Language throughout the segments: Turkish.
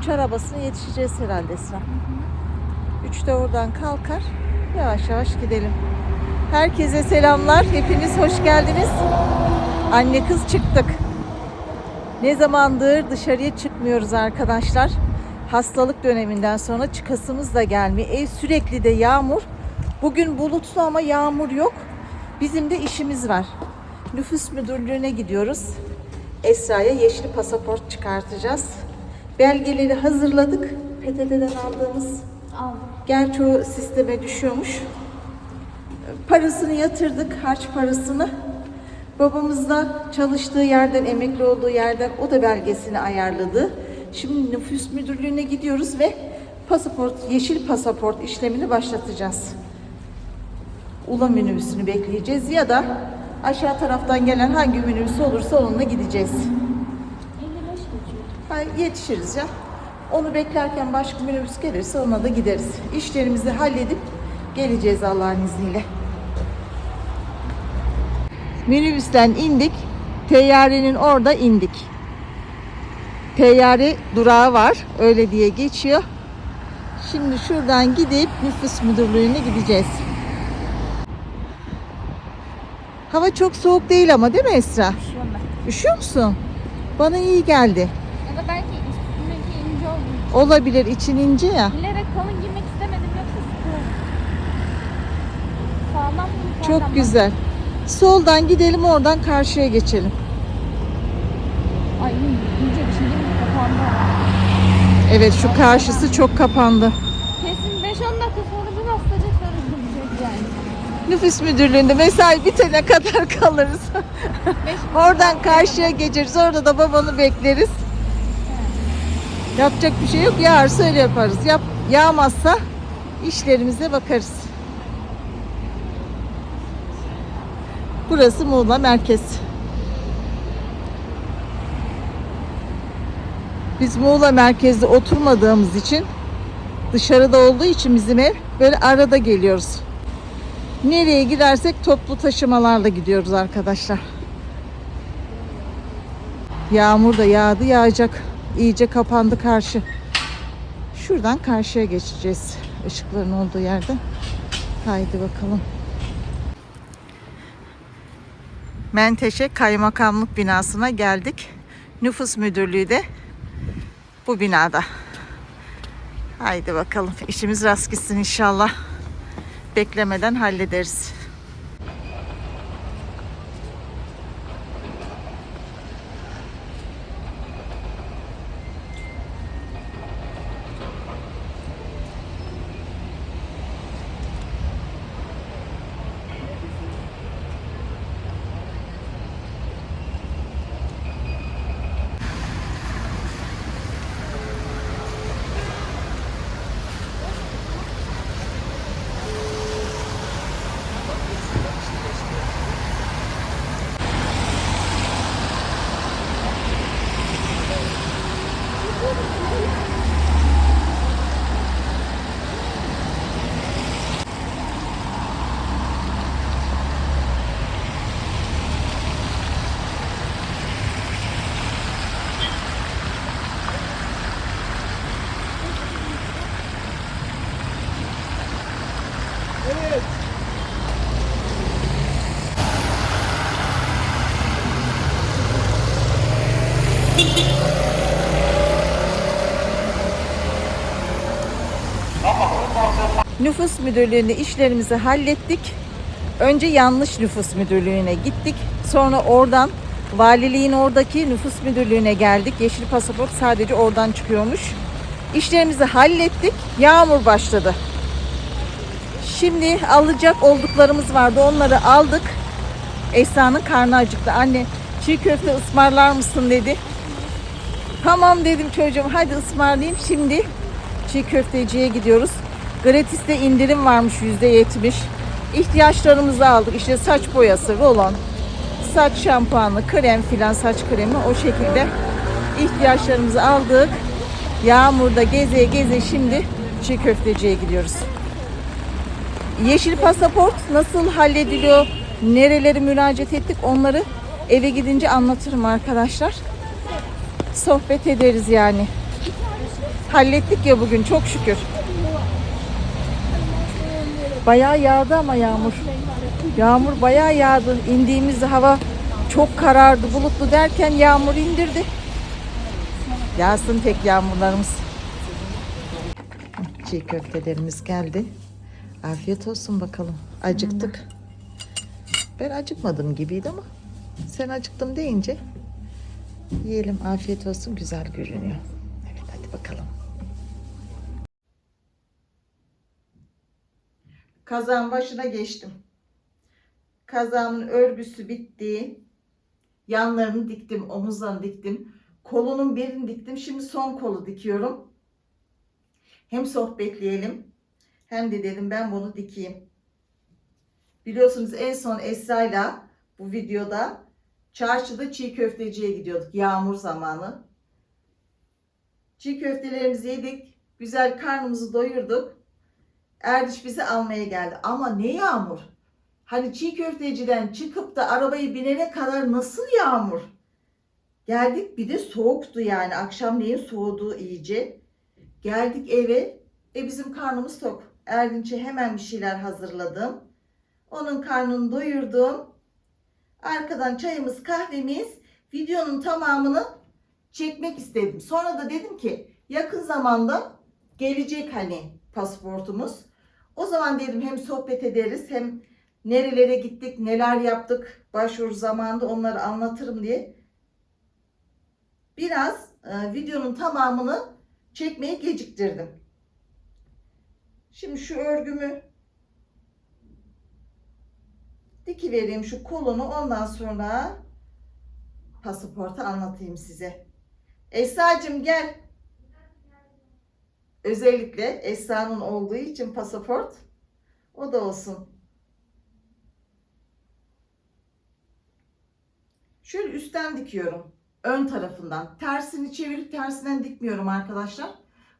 Üç arabasına yetişeceğiz herhalde Esra. Üçte oradan kalkar. Yavaş yavaş gidelim. Herkese selamlar. Hepiniz hoş geldiniz. Anne kız çıktık. Ne zamandır dışarıya çıkmıyoruz arkadaşlar. Hastalık döneminden sonra çıkasımız da gelmiyor. Ev sürekli de yağmur. Bugün bulutlu ama yağmur yok. Bizim de işimiz var. Nüfus müdürlüğüne gidiyoruz. Esra'ya yeşil pasaport çıkartacağız. Belgeleri hazırladık. PTT'den aldığımız. Aldım. Gerçi o sisteme düşüyormuş. Parasını yatırdık, harç parasını. Babamız da çalıştığı yerden, emekli olduğu yerden o da belgesini ayarladı. Şimdi nüfus müdürlüğüne gidiyoruz ve pasaport, yeşil pasaport işlemini başlatacağız. Ula minibüsünü bekleyeceğiz ya da aşağı taraftan gelen hangi minibüs olursa onunla gideceğiz. 55 geçiyor. Ha, yetişiriz ya. Onu beklerken başka minibüs gelirse ona da gideriz. İşlerimizi halledip geleceğiz Allah'ın izniyle. Minibüsten indik. Teyyarenin orada indik. Teyyare durağı var. Öyle diye geçiyor. Şimdi şuradan gidip nüfus müdürlüğüne gideceğiz. Hava çok soğuk değil ama değil mi Esra? Üşüyorum ben. Üşüyor musun? Bana iyi geldi. Da belki üstündeki ince olduğu Olabilir için ince ya. Bilerek kalın giymek istemedim yoksa sıkılırım. Sağlam Çok yukarıdan güzel. Soldan gidelim oradan karşıya geçelim. Ay iyice bir şey değil mi? Kapandı. Evet şu karşısı çok kapandı. Kesin 5-10 dakika sonra bir sonra gidecek yani. Nüfus müdürlüğünde mesai bitene kadar kalırız. Oradan karşıya geçeriz. Orada da babanı bekleriz. Yapacak bir şey yok. Yağarsa öyle yaparız. Yap, yağmazsa işlerimize bakarız. Burası Muğla merkez. Biz Muğla merkezde oturmadığımız için dışarıda olduğu için bizim ev böyle arada geliyoruz. Nereye gidersek toplu taşımalarla gidiyoruz arkadaşlar. Yağmur da yağdı yağacak. İyice kapandı karşı. Şuradan karşıya geçeceğiz. Işıkların olduğu yerden. Haydi bakalım. Menteşe Kaymakamlık binasına geldik. Nüfus müdürlüğü de bu binada. Haydi bakalım. İşimiz rast gitsin inşallah. Beklemeden hallederiz. Nüfus müdürlüğünde işlerimizi hallettik. Önce yanlış nüfus müdürlüğüne gittik. Sonra oradan valiliğin oradaki nüfus müdürlüğüne geldik. Yeşil pasaport sadece oradan çıkıyormuş. İşlerimizi hallettik. Yağmur başladı. Şimdi alacak olduklarımız vardı. Onları aldık. Esra'nın karnı acıktı. Anne çiğ köfte ısmarlar mısın dedi. Tamam dedim çocuğum hadi ısmarlayayım. Şimdi çiğ köfteciye gidiyoruz. Gratis'te indirim varmış yüzde yetmiş. İhtiyaçlarımızı aldık. İşte saç boyası, rolon, saç şampuanı, krem filan saç kremi o şekilde ihtiyaçlarımızı aldık. Yağmurda geze geze şimdi çiğ köfteciye gidiyoruz. Yeşil pasaport nasıl hallediliyor? Nereleri müracaat ettik onları eve gidince anlatırım arkadaşlar. Sohbet ederiz yani. hallettik ya bugün çok şükür. Bayağı yağdı ama yağmur. Yağmur bayağı yağdı. İndiğimizde hava çok karardı, bulutlu derken yağmur indirdi. Yağsın tek yağmurlarımız. Çiğ köftelerimiz geldi. Afiyet olsun bakalım. Acıktık. Ben acıkmadım gibiydi ama sen acıktım deyince yiyelim. Afiyet olsun. Güzel görünüyor. Evet hadi bakalım. Kazağın başına geçtim. Kazağımın örgüsü bitti. Yanlarını diktim, omuzlarını diktim. Kolunun birini diktim. Şimdi son kolu dikiyorum. Hem sohbetleyelim hem de dedim ben bunu dikeyim. Biliyorsunuz en son Esra'yla bu videoda çarşıda çiğ köfteciye gidiyorduk yağmur zamanı. Çiğ köftelerimizi yedik. Güzel karnımızı doyurduk. Erdiş bizi almaya geldi. Ama ne yağmur. Hani çiğ köfteciden çıkıp da arabayı binene kadar nasıl yağmur? Geldik bir de soğuktu yani. Akşamleyin soğudu iyice. Geldik eve. E bizim karnımız tok. Erdinç'e hemen bir şeyler hazırladım. Onun karnını doyurdum. Arkadan çayımız, kahvemiz, videonun tamamını çekmek istedim. Sonra da dedim ki yakın zamanda gelecek hani pasaportumuz. O zaman dedim hem sohbet ederiz hem nerelere gittik, neler yaptık, başvuru zamanında onları anlatırım diye. Biraz e, videonun tamamını çekmeye geciktirdim. Şimdi şu örgümü diki vereyim şu kolunu ondan sonra pasaportu anlatayım size. Esra'cığım gel. Özellikle Esra'nın olduğu için pasaport o da olsun. Şöyle üstten dikiyorum. Ön tarafından. Tersini çevirip tersinden dikmiyorum arkadaşlar.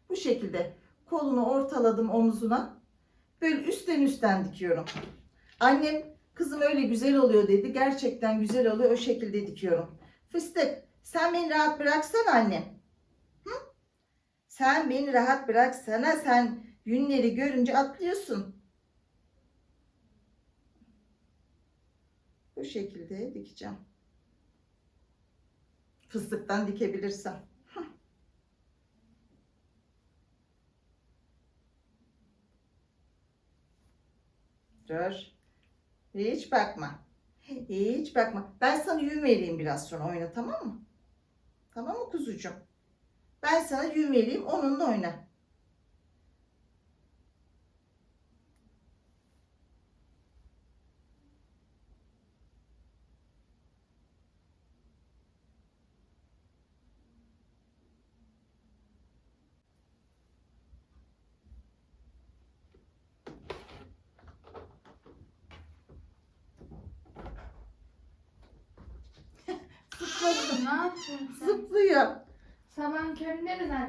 Bu şekilde kolunu ortaladım omuzuna. Böyle üstten üstten dikiyorum. Annem kızım öyle güzel oluyor dedi. Gerçekten güzel oluyor. O şekilde dikiyorum. Fıstık sen beni rahat bıraksana annem. Sen beni rahat bıraksana. Sen yünleri görünce atlıyorsun. Bu şekilde dikeceğim. Fıstıktan dikebilirsem. Dur. Hiç bakma. Hiç bakma. Ben sana yün vereyim biraz sonra oyna tamam mı? Tamam mı kuzucuğum? Ben sana yün vereyim onunla oyna.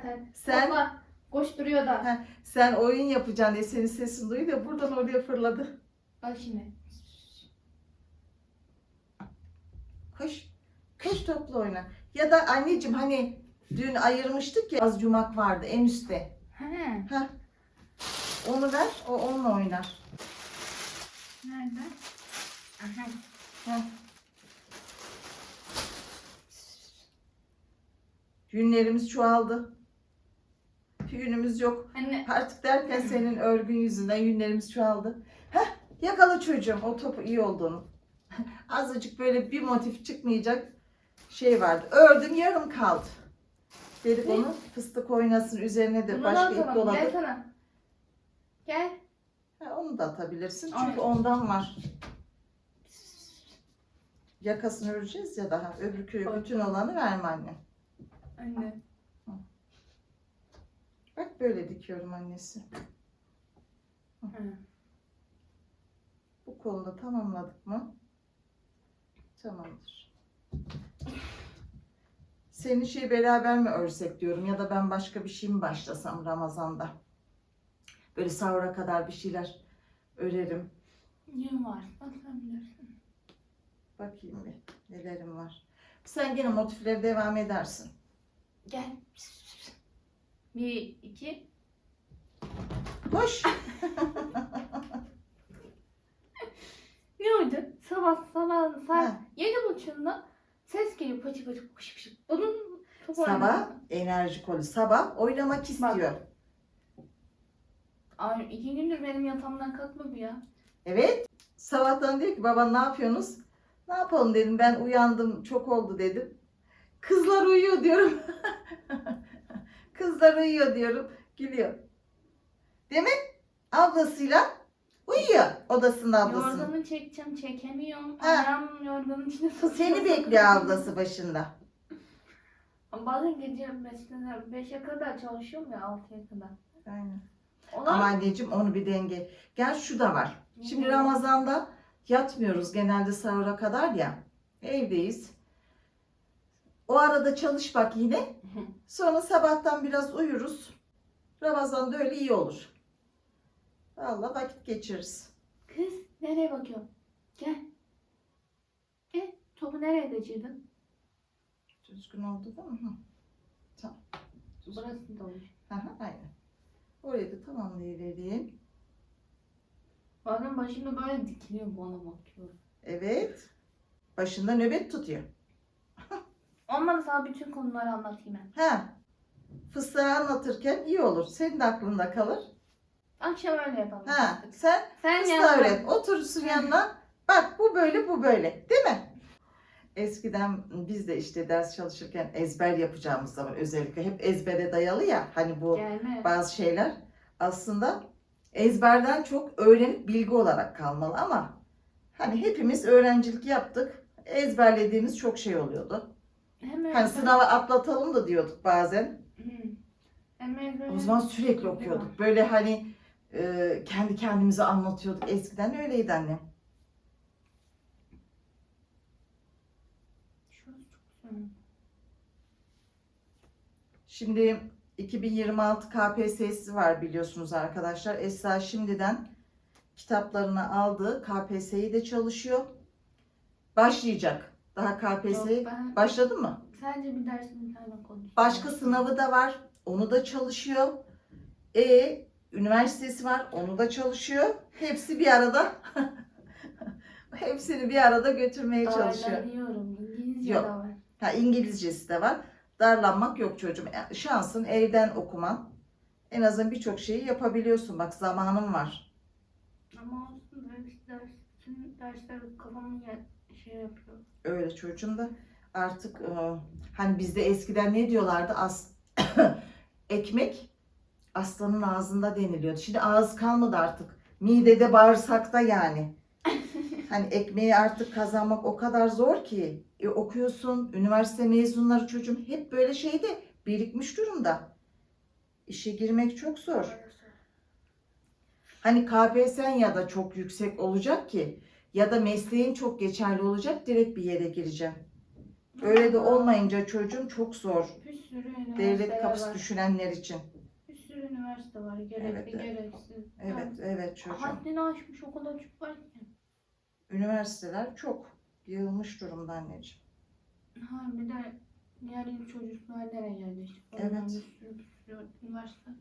Zaten. Sen- Baba koşturuyor da. Heh, sen oyun yapacaksın diye senin sesin duydu ya buradan oraya fırladı. Bak şimdi. Koş. Koş topla oyna. Ya da anneciğim hani dün ayırmıştık ya az yumak vardı en üstte. He. Heh. Onu ver o onunla oynar. Nerede? Aha. Heh. Yünlerimiz çoğaldı. Yünümüz yok. Anne. Artık derken senin örgün yüzünden yünlerimiz çoğaldı. Heh, yakala çocuğum o topu iyi olduğunu. Azıcık böyle bir motif çıkmayacak şey vardı. Ördüm yarım kaldı. Dedik Ne? onu fıstık oynasın üzerine de Bunu başka ip atalım. Gel sana. Gel. Ha, onu da atabilirsin çünkü Aynen. ondan var. Yakasını öreceğiz ya daha. Öbür köy Ay. bütün olanı verme anne. Anne. Bak böyle dikiyorum annesi. Hı. Bu kolu da tamamladık mı? Tamamdır. Senin şey beraber mi örsek diyorum ya da ben başka bir şey mi başlasam Ramazan'da? Böyle sahura kadar bir şeyler örerim. Yün var. Bak sen bilirsin. Bakayım bir nelerim var. Sen gene motifleri devam edersin. Gel. Bir, iki. Koş. Ne oldu? Sabah sabah saat Ha. yedi buçuğunda ses geliyor paçı paçı pış pış. Bunun Sabah enerji kolu. Sabah oynamak istiyor. Ay iki gündür benim yatağımdan kalkmadı ya. Evet. Sabahtan diyor ki baba ne yapıyorsunuz? Ne yapalım dedim ben uyandım çok oldu dedim. Kızlar uyuyor diyorum. Kızlar uyuyor diyorum. Gülüyor. Değil mi? Ablasıyla uyuyor odasında ablasının. Yorganı çekeceğim çekemiyorum. Ha. Ayağım yorganın içine sokuyor. Seni bekliyor ablası başında. Ama Bazen gece mesela 5'e kadar çalışıyorum ya 6'ya kadar. Aynen. Olan Ama anneciğim onu bir denge. Gel şu da var. Şimdi Ramazan'da yatmıyoruz genelde sahura kadar ya. Evdeyiz. O arada çalış bak yine. Sonra sabahtan biraz uyuruz. Ramazan'da öyle iyi olur. Vallahi vakit geçiririz. Kız nereye bakıyorsun? Gel. Gel. Topu nereye kaçırdın? Düzgün oldu değil mi? Hı. Tamam. Burası da olur. Hı, aynen. Orayı da tamamlayıvereyim. Bazen başımda böyle dikiliyor bana bakıyor. Evet. Başında nöbet tutuyor. Olmadı sana bütün konuları anlatayım ben. Ha. Fıstığı anlatırken iyi olur. Senin de aklında kalır. Akşam öyle yapalım. Ha. Sen Sen Fıstığı öğret. Oturursun yanına. Bak bu böyle bu böyle. Değil mi? Eskiden biz de işte ders çalışırken ezber yapacağımız zaman özellikle hep ezbere dayalı ya hani bu Gelme. bazı şeyler aslında ezberden çok öğrenip bilgi olarak kalmalı ama hani hepimiz öğrencilik yaptık. Ezberlediğimiz çok şey oluyordu. Hani sınava atlatalım da diyorduk bazen. O zaman sürekli okuyorduk. Böyle hani e, kendi kendimize anlatıyorduk. Eskiden öyleydi annem. Şurası çok güzel. Şimdi 2026 KPSS'si var biliyorsunuz arkadaşlar. Esra şimdiden kitaplarını aldı. KPSS'yi de çalışıyor. Başlayacak. Daha KPSS Yok, ben başladı mı? sadece bir tane konuşuyorum. Başka sınavı da var. Onu da çalışıyor. E üniversitesi var. Onu da çalışıyor. Hepsi bir arada. Hepsini bir arada götürmeye çalışıyor. Darlanıyorum. İngilizce Yok. de var. Ha, İngilizcesi de var. Darlanmak yok çocuğum. E, Şansın evden okuman. En azından birçok şeyi yapabiliyorsun. Bak zamanın var. Ama olsun ders, dersin, dersler kafamı yer- şey yapıyor. Öyle çocuğum da artık e, hani bizde eskiden ne diyorlardı? As ekmek aslanın ağzında deniliyordu. Şimdi ağız kalmadı artık. Midede bağırsakta yani. Hani ekmeği artık kazanmak o kadar zor ki. E, okuyorsun, üniversite mezunları çocuğum hep böyle şeyde birikmiş durumda. İşe girmek çok zor. Hani KPSS'n ya da çok yüksek olacak ki ya da mesleğin çok geçerli olacak direkt bir yere gireceğim. Öyle de olmayınca çocuğum çok zor. Bir sürü üniversiteler Devlet kapısı var. düşünenler için. Bir sürü üniversite var. Gerekli Evet, evet. gereksiz. Evet, evet çocuğum. Haddini aşmış o kadar çok var ki. Üniversiteler çok yığılmış durumda anneciğim. Ha bir de diğer il çocuklar nereye yerleştik? Evet. Bir sürü, bir sürü üniversite.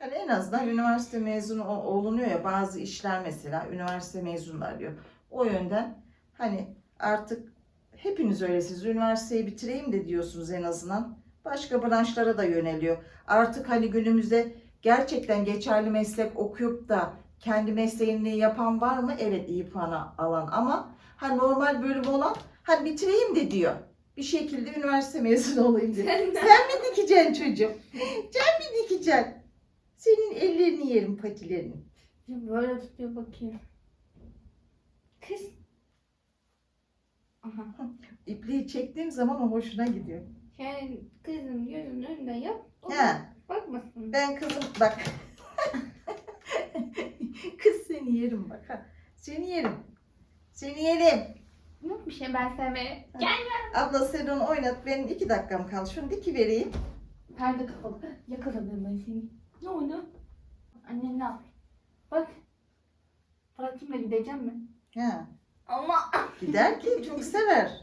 Yani en azından üniversite mezunu olunuyor ya bazı işler mesela üniversite mezunu arıyor. O yönden hani artık hepiniz öylesiniz. Üniversiteyi bitireyim de diyorsunuz en azından. Başka branşlara da yöneliyor. Artık hani günümüzde gerçekten geçerli meslek okuyup da kendi mesleğini yapan var mı? Evet iyi puan alan ama ha normal bölüm olan hani bitireyim de diyor. Bir şekilde üniversite mezunu olayım diyor. Sen Sen mi dikeceksin çocuğum? Sen mi dikeceksin? Senin ellerini yerim patilerini. Böyle tutuyor bakayım. Kız. Aha. İpliği çektiğim zaman o hoşuna gidiyor. Yani kızım gözünün önünde yap. o He, Bakmasın. ben kızım bak. Kız seni yerim bak ha. Seni yerim. Seni yerim. Yok bir şey ben sevmeye. Ha. Gel. Abla sen onu oynat. Benim iki dakikam kaldı. Şunu diki vereyim. Perde kapalı. Yakaladım ben seni. Ne oldu? Annen ne yapıyor? Bak. Pratikle gideceğim mi? Ha. Ama Gider ki çok sever.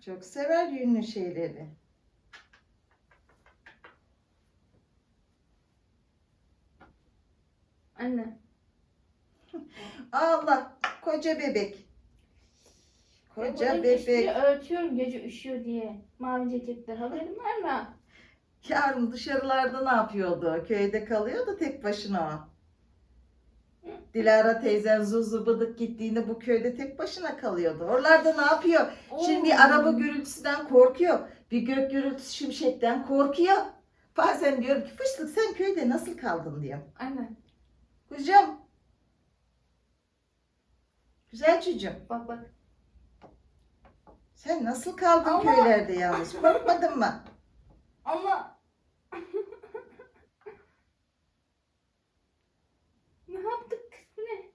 Çok sever yünlü şeyleri. anne. Allah koca bebek. E, koca bebek. Örtüyorum gece üşüyor diye. Mavi ceketler haberin var mı? Yarın dışarılarda ne yapıyordu? Köyde kalıyordu tek başına o. Dilara teyzen Zuzu Bıdık gittiğinde bu köyde tek başına kalıyordu. Oralarda ne yapıyor? Şimdi bir araba gürültüsünden korkuyor. Bir gök gürültüsü şimşekten korkuyor. Bazen diyorum ki fıştık sen köyde nasıl kaldın diyor. Anne Kuzum. Güzel çocuğum. bak bak. Sen nasıl kaldın Ama- köylerde yalnız? Korkmadın mı? Ama ne yaptık? Bu ne?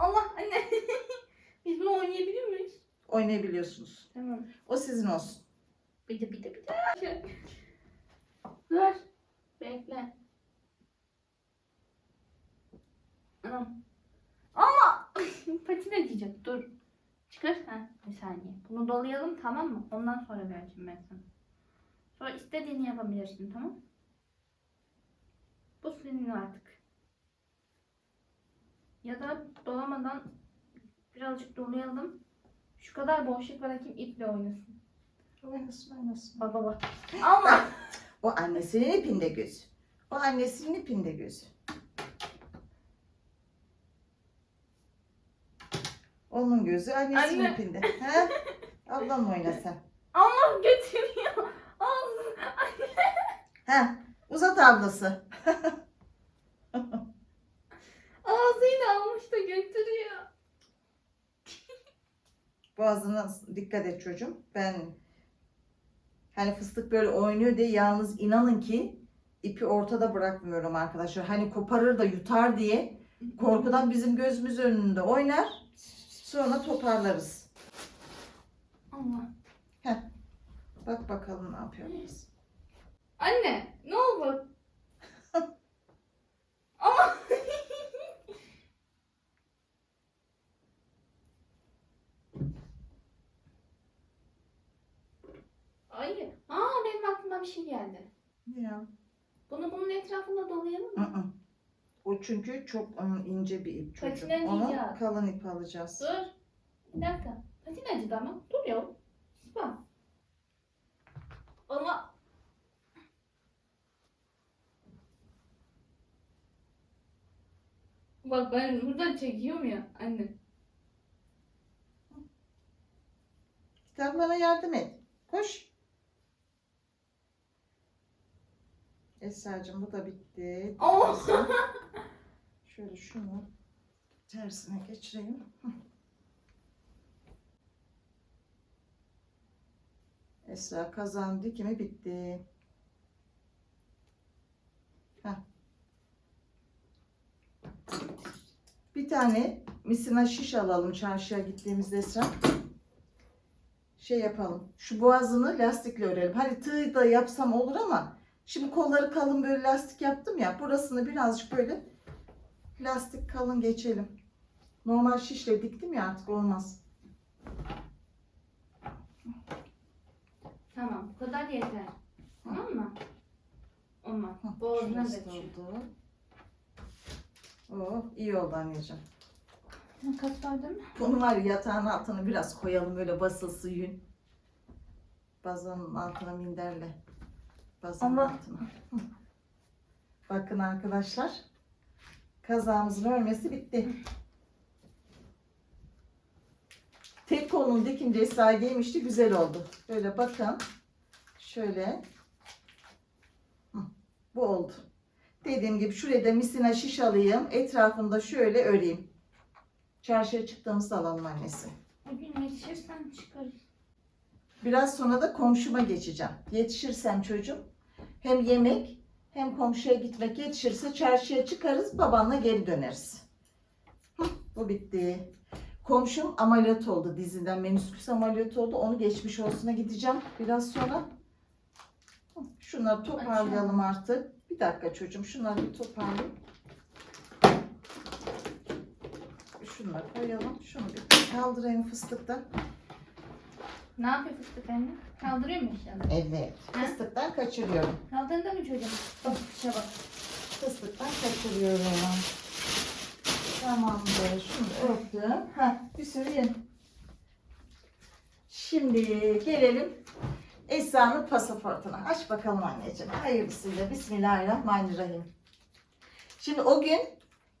Allah anne. Biz bunu oynayabiliyor muyuz? Oynayabiliyorsunuz. Tamam. O sizin olsun. Bir de bir de bir de. Dur. Bekle. Anam. Ama patine diyecek. Dur. Çıkar. Ha, bir saniye. Bunu dolayalım tamam mı? Ondan sonra vereceğim ben sana. Sonra istediğini yapabilirsin tamam Bu senin artık. Ya da dolamadan birazcık dolayalım. Şu kadar boşluk bırakayım iple oynasın. Oynasın oynasın. Bak bak. Ama O annesinin ipinde gözü. O annesinin ipinde gözü. Onun gözü annesinin Anne. ipinde. He? Ablam oyna sen. ama götürüyor. Ağzı. He? Uzat ablası. Ağzıyla almış da götürüyor. Boğazına dikkat et çocuğum. Ben hani fıstık böyle oynuyor diye yalnız inanın ki ipi ortada bırakmıyorum arkadaşlar. Hani koparır da yutar diye korkudan bizim gözümüz önünde oynar. Sonra toparlarız. Allah. Bak bakalım ne yapıyoruz. Anne ne oldu? ama Hayır. Aa benim aklıma bir şey geldi. Ya. Bunu bunun etrafında dolayalım mı? hı. O çünkü çok ım, ince bir ip çocuğum. Patinden Onu ince al. kalın ip alacağız. Dur. Bir dakika. Patin acıdı ama. Dur ya. Bak. Ama Bak ben buradan çekiyorum ya anne. Kitaplara yardım et. Koş. Esra'cığım bu da bitti. Oh! Şöyle şunu tersine geçireyim. Esra kazan dikimi bitti. Heh. Bir tane misina şiş alalım çarşıya gittiğimizde Esra. Şey yapalım. Şu boğazını lastikle örelim. Hani tığ da yapsam olur ama şimdi kolları kalın böyle lastik yaptım ya. Burasını birazcık böyle lastik kalın geçelim. Normal şişle diktim ya artık olmaz. Tamam. Bu kadar yeter. Tamam mı? Olmaz. Boğazına şurası kaçıyor. oldu. Oh iyi oldu anneciğim. Mi? Bunu var ya yatağın altına biraz koyalım böyle basılsı yün. Bazanın altına minderle. Bazanın altına. Bakın arkadaşlar. Kazağımızın örmesi bitti. Tek kolunu dikince Esra giymişti. Güzel oldu. Böyle bakın. Şöyle. Bu oldu. Dediğim gibi şuraya da misina şiş alayım. Etrafında şöyle öreyim. Çarşıya çıktığımızda alalım annesi. Bugün yetişirsen çıkarız. Biraz sonra da komşuma geçeceğim. Yetişirsem çocuğum hem yemek hem komşuya gitmek yetişirse çarşıya çıkarız babanla geri döneriz. Hı, bu bitti. Komşum ameliyat oldu dizinden menisküs ameliyat oldu. Onu geçmiş olsuna gideceğim biraz sonra. Hı, Şunları toparlayalım artık. Bir dakika çocuğum şunları bir toparlayayım. Şunları koyalım. Şunu bir kaldırayım fıstıktan. Ne yapıyor fıstık anne? Kaldırıyor mu eşyaları? Evet. Fıstıktan kaçırıyorum. Kaldırdı mı çocuğum? Bak kuşa bak. Fıstıktan kaçırıyorum. Tamamdır. Şunu örttüm. Heh, bir süreyim. Şimdi gelelim Esra'nın pasaportuna. Aç bakalım anneciğim. Hayırlısıyla. Bismillahirrahmanirrahim. Şimdi o gün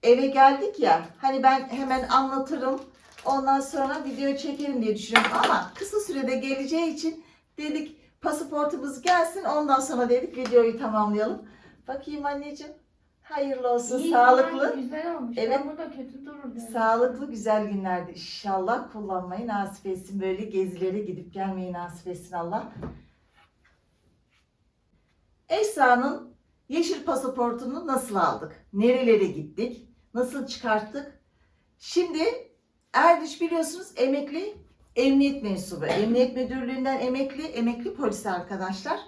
eve geldik ya. Hani ben hemen anlatırım. Ondan sonra video çekelim diye düşünüyorum. Ama kısa sürede geleceği için dedik pasaportumuz gelsin. Ondan sonra dedik videoyu tamamlayalım. Bakayım anneciğim. Hayırlı olsun. İyi, sağlıklı. gayet Güzel olmuş. Evet. Ben burada kötü dururdum. Sağlıklı güzel günlerde inşallah kullanmayı nasip etsin. Böyle gezilere gidip gelmeyi nasip etsin Allah. Esra'nın yeşil pasaportunu nasıl aldık? Nerelere gittik? Nasıl çıkarttık? Şimdi Erdiş biliyorsunuz emekli emniyet mensubu. Emniyet müdürlüğünden emekli, emekli polis arkadaşlar.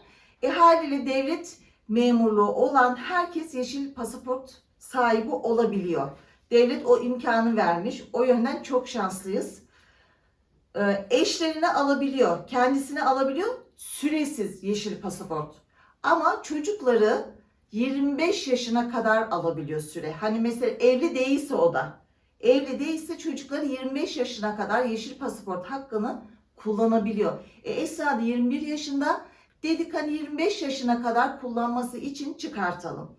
E haliyle devlet memurluğu olan herkes yeşil pasaport sahibi olabiliyor. Devlet o imkanı vermiş. O yönden çok şanslıyız. Ee, eşlerine alabiliyor, kendisine alabiliyor. Süresiz yeşil pasaport. Ama çocukları 25 yaşına kadar alabiliyor süre. Hani mesela evli değilse o da. Evli değilse çocukları 25 yaşına kadar yeşil pasaport hakkını kullanabiliyor. E Esra da 21 yaşında dedik hani 25 yaşına kadar kullanması için çıkartalım.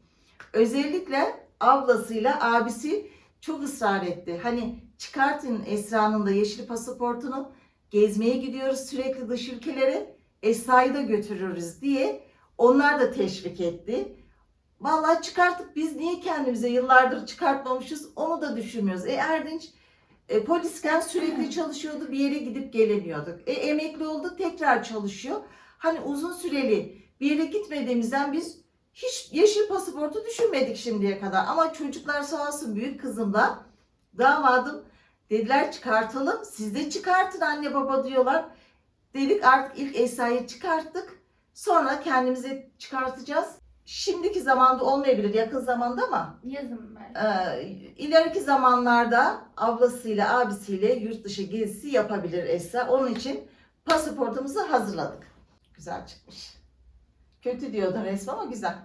Özellikle ablasıyla abisi çok ısrar etti. Hani çıkartın Esra'nın da yeşil pasaportunu gezmeye gidiyoruz sürekli dış ülkelere. Esra'yı da götürürüz diye onlar da teşvik etti. Vallahi çıkarttık biz niye kendimize yıllardır çıkartmamışız onu da düşünmüyoruz. E Erdinç e, polisken sürekli çalışıyordu bir yere gidip gelemiyorduk. E emekli oldu tekrar çalışıyor. Hani uzun süreli bir yere gitmediğimizden biz hiç yeşil pasaportu düşünmedik şimdiye kadar. Ama çocuklar sağ olsun büyük kızım da damadım dediler çıkartalım. Siz de çıkartın anne baba diyorlar. Dedik artık ilk Esra'yı çıkarttık. Sonra kendimize çıkartacağız. Şimdiki zamanda olmayabilir yakın zamanda ama Yazın ben. e, ileriki zamanlarda ablasıyla abisiyle yurt dışı gezisi yapabilir Esra. Onun için pasaportumuzu hazırladık. Güzel çıkmış. Kötü diyordun resmi ama güzel.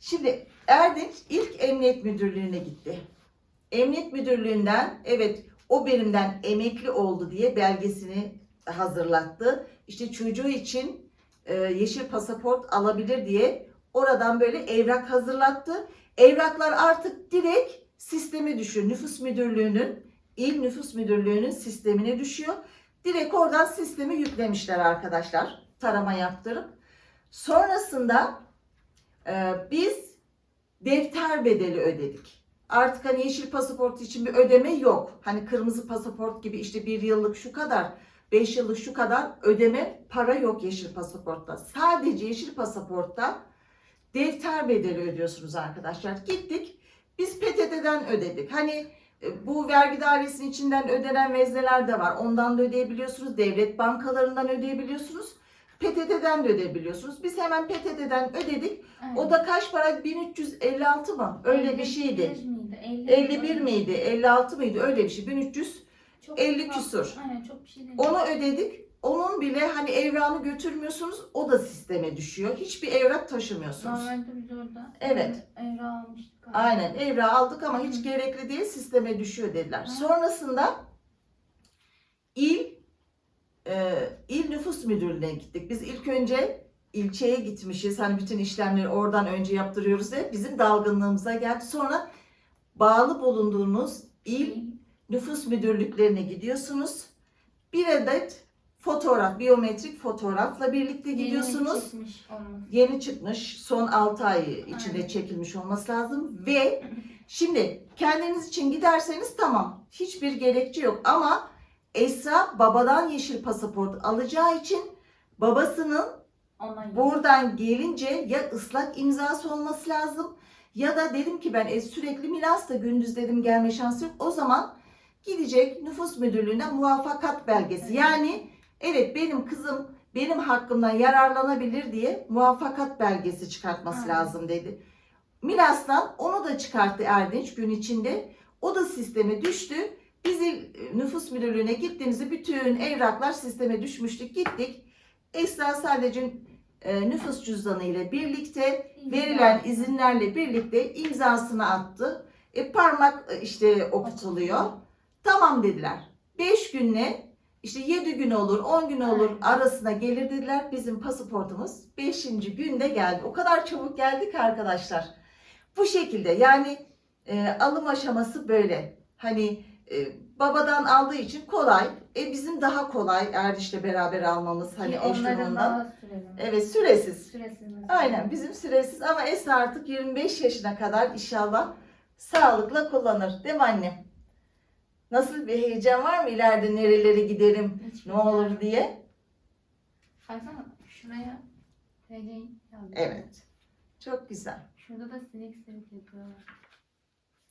Şimdi Erdinç ilk emniyet müdürlüğüne gitti. Emniyet müdürlüğünden evet o birimden emekli oldu diye belgesini hazırlattı. İşte çocuğu için e, yeşil pasaport alabilir diye oradan böyle evrak hazırlattı. Evraklar artık direkt sisteme düşüyor. Nüfus müdürlüğünün, il nüfus müdürlüğünün sistemine düşüyor. Direkt oradan sistemi yüklemişler arkadaşlar. Tarama yaptırıp. Sonrasında e, biz defter bedeli ödedik. Artık hani yeşil pasaport için bir ödeme yok. Hani kırmızı pasaport gibi işte bir yıllık şu kadar, beş yıllık şu kadar ödeme para yok yeşil pasaportta. Sadece yeşil pasaportta defter bedeli ödüyorsunuz arkadaşlar. Gittik biz PTT'den ödedik. Hani e, bu vergi dairesinin içinden ödenen vezneler de var. Ondan da ödeyebiliyorsunuz. Devlet bankalarından ödeyebiliyorsunuz. PTT'den de ödeyebiliyorsunuz. Biz hemen PTT'den ödedik. Evet. O da kaç para? 1356 mı? Öyle bir şeydi. 51 miydi? 50 51 miydi? 56 mıydı? Öyle bir şey. 1300. Çok 50 fazla- küsur. Aynen çok bir şey. Onu ödedik. Onun bile hani evrağını götürmüyorsunuz. O da sisteme düşüyor. Hiçbir evrak taşımıyorsunuz. Normalde biz orada Evet. evra almıştık. galiba. Aynen evrağı aldık ama hiç gerekli değil sisteme düşüyor dediler. Hı. Sonrasında il e, il nüfus müdürlüğüne gittik. Biz ilk önce ilçeye gitmişiz. Hani bütün işlemleri oradan önce yaptırıyoruz diye bizim dalgınlığımıza geldi. Sonra bağlı bulunduğunuz il nüfus müdürlüklerine gidiyorsunuz. Bir adet fotoğraf, biyometrik fotoğrafla birlikte gidiyorsunuz çıkmış olması. yeni çıkmış son 6 ay içinde Aynen. çekilmiş olması lazım ve şimdi kendiniz için giderseniz tamam hiçbir gerekçe yok ama Esra babadan yeşil pasaport alacağı için babasının Onay. buradan gelince ya ıslak imzası olması lazım ya da dedim ki ben e, sürekli Milas'ta gündüz dedim gelme şansı yok. O zaman gidecek nüfus müdürlüğüne muvaffakat belgesi. Yani evet benim kızım benim hakkımdan yararlanabilir diye muvaffakat belgesi çıkartması Aynen. lazım dedi. Milas'tan onu da çıkarttı Erdinç gün içinde. O da sisteme düştü. Biz il- nüfus müdürlüğüne gittiğimizde bütün evraklar sisteme düşmüştük. Gittik. Esra sadece e, nüfus cüzdanı ile birlikte verilen izinlerle birlikte imzasını attı. E, parmak e, işte okutuluyor. Tamam dediler. 5 günle işte 7 gün olur, 10 gün olur arasına gelir dediler. Bizim pasaportumuz 5. günde geldi. O kadar çabuk geldi ki arkadaşlar. Bu şekilde yani e, alım aşaması böyle. Hani e, babadan aldığı için kolay. E bizim daha kolay Erdiş'le beraber almamız hani Ki eş onların durumundan. daha süreli. Evet süresiz. Süresiz. Aynen bizim süresiz ama Esra artık 25 yaşına kadar inşallah sağlıkla kullanır. Değil mi anne? Nasıl bir heyecan var mı ileride nerelere giderim, Hiç ne olur bilmiyorum. diye? Baksana şuraya TC'yi yazdım. Evet. Çok güzel. Şurada da silik silik yapıyorlar.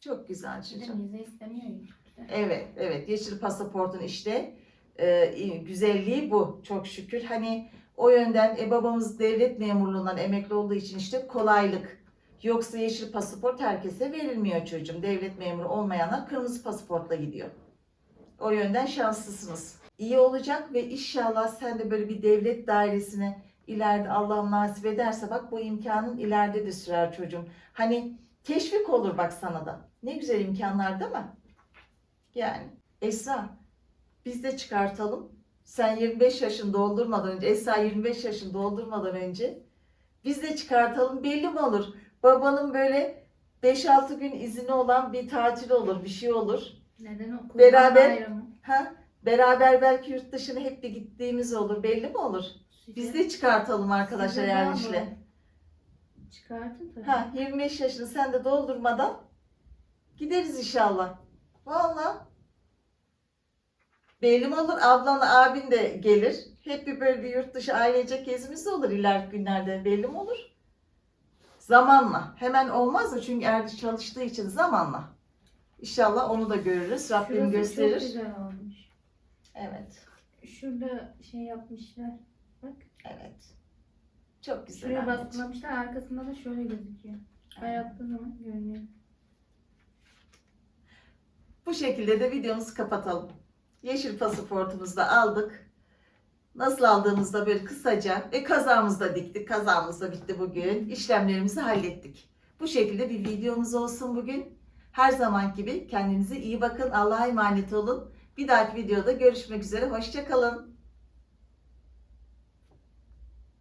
Çok güzel Bir de çocuğum. vize istemiyor ya. Evet, evet. Yeşil pasaportun işte e, güzelliği bu. Çok şükür. Hani o yönden e, babamız devlet memurluğundan emekli olduğu için işte kolaylık. Yoksa yeşil pasaport herkese verilmiyor çocuğum. Devlet memuru olmayanlar kırmızı pasaportla gidiyor. O yönden şanslısınız. İyi olacak ve inşallah sen de böyle bir devlet dairesine ileride Allah nasip ederse bak bu imkanın ileride de sürer çocuğum. Hani teşvik olur bak sana da. Ne güzel imkanlar değil mi? Yani Esra biz de çıkartalım. Sen 25 yaşını doldurmadan önce, Esra 25 yaşını doldurmadan önce biz de çıkartalım. Belli mi olur? Babanın böyle 5-6 gün izni olan bir tatil olur, bir şey olur. Neden o? Kurban Beraber- bayramı. Ha? Beraber belki yurt dışına hep bir gittiğimiz olur. Belli mi olur? Biz de çıkartalım arkadaşlar Size daha Erdiş'le. bu. Çıkartın tabii. Ha 25 yaşını sen de doldurmadan gideriz inşallah. Valla. Belli mi olur? Ablan, abin de gelir. Hep bir böyle bir yurt dışı ailecek gezimiz de olur ileriki günlerde. Belli mi olur? Zamanla. Hemen olmaz da çünkü Erdiş çalıştığı için zamanla. İnşallah onu da görürüz. Rabbim Şurası gösterir. çok güzel olmuş. Evet. Şurada şey yapmışlar. Bak. Evet. Çok güzel. Şuraya anneciğim. baskılamışlar. Arkasında da şöyle gözüküyor. Ben yaptığım zaman görünüyor. Bu şekilde de videomuzu kapatalım. Yeşil pasaportumuzu da aldık. Nasıl aldığımızda böyle kısaca ve kazamızı da diktik. Kazamız da bitti bugün. İşlemlerimizi hallettik. Bu şekilde bir videomuz olsun bugün. Her zaman gibi kendinize iyi bakın. Allah'a emanet olun. Bir dahaki videoda görüşmek üzere. Hoşçakalın.